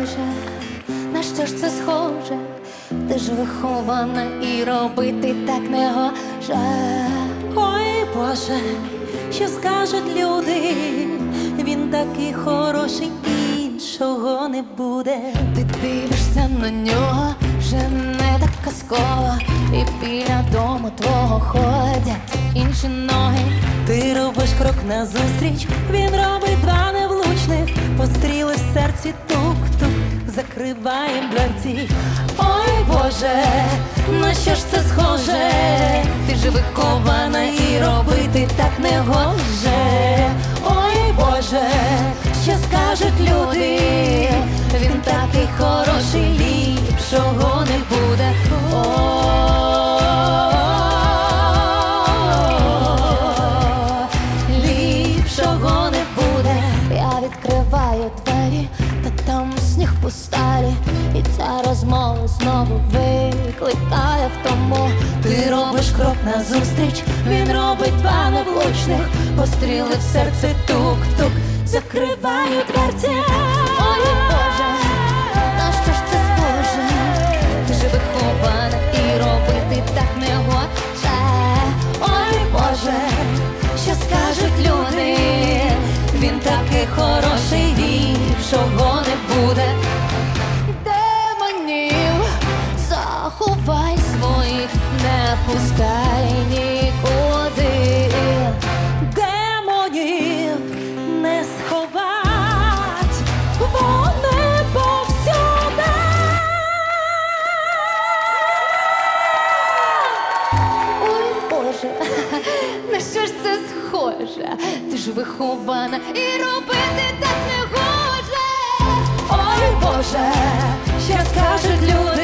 Боже, на що ж це схоже? Ти ж вихована і робити так не гоже. Ой, Боже, що скажуть люди? Він такий хороший, іншого не буде. Ти дивишся на нього, вже не так казково, і біля дому твого ходять інші ноги. Ти робиш крок назустріч, він робить два невлучних, постріли в серці тук-тук, закриваєм дверці. Ой, Боже, на що ж це схоже? Ти ж вихована і робити так не гоже. Ой, Боже, що скажуть люди? Він такий хороший, ліпшого не буде. Ця знову викликає в тому. Ти робиш крок назустріч, він робить два невлучних, постріли в серце тук-тук, закриваю дверці. Ой, Боже, пускай нікуди. Демонів не сховать, вони повсюди. Ой, Боже, на що ж це схоже? Ти ж вихована і робити так не гоже. Ой, Боже, що скажуть люди?